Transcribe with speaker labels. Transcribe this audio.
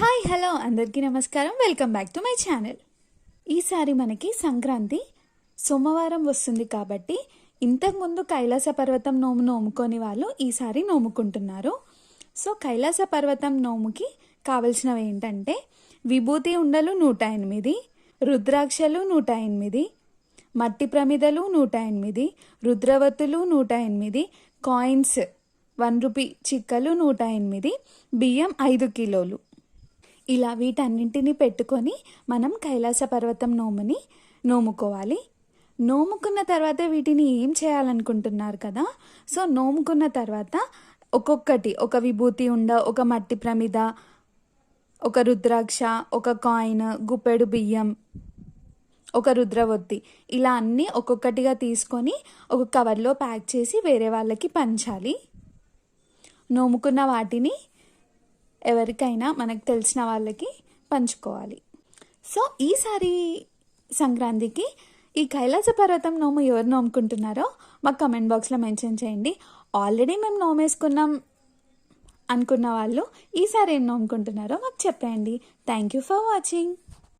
Speaker 1: Hi hello అందరికీ నమస్కారం. Welcome back to my channel. ఈసారి మనకి సంక్రాంతి సోమవారం వస్తుంది కాబట్టి ఇంతకుముందు కైలాస పర్వతం నోము నోముకొని వాళ్ళు ఈసారి నోముకుంటున్నారు. సో కైలాస పర్వతం నోముకి కావలసినవి ఏంటంటే విభూతి ఉండలు నూట ఎనిమిది రుద్రాక్షలు నూట ఎనిమిది మట్టి ప్రమిదలు నూట ఎనిమిది రుద్రవత్తులు నూట ఎనిమిది కాయిన్స్ వన్ రూపీ చిక్కలు నూట ఎనిమిది బియ్యం ఐదు కిలోలు. ఇలా వీటన్నింటినీ పెట్టుకొని మనం కైలాస పర్వతం నోముని నోముకోవాలి. నోముకున్న తర్వాత వీటిని ఏం చేయాలనుకుంటున్నారు కదా? సో నోముకున్న తర్వాత ఒక్కొక్కటి ఒక విభూతి ఉండ ఒక మట్టి ప్రమిద ఒక రుద్రాక్ష ఒక కాయిన్ గుప్పెడు బియ్యం ఒక రుద్రవొత్తి ఇలా అన్నీ ఒక్కొక్కటిగా తీసుకొని ఒక కవర్లో ప్యాక్ చేసి వేరే వాళ్ళకి పంచాలి. నోముకున్న వాటిని ఎవరికైనా మనకు తెలిసిన వాళ్ళకి పంచుకోవాలి. సో ఈసారి సంక్రాంతికి ఈ కైలాస పర్వతం నోము ఎవరు నోముకుంటున్నారో మాకు కమెంట్ బాక్స్లో మెన్షన్ చేయండి. ఆల్రెడీ మేము నోమేసుకున్నాం అనుకున్న వాళ్ళు ఈసారి ఏం నోముకుంటున్నారో మాకు చెప్పండి. Thank you for watching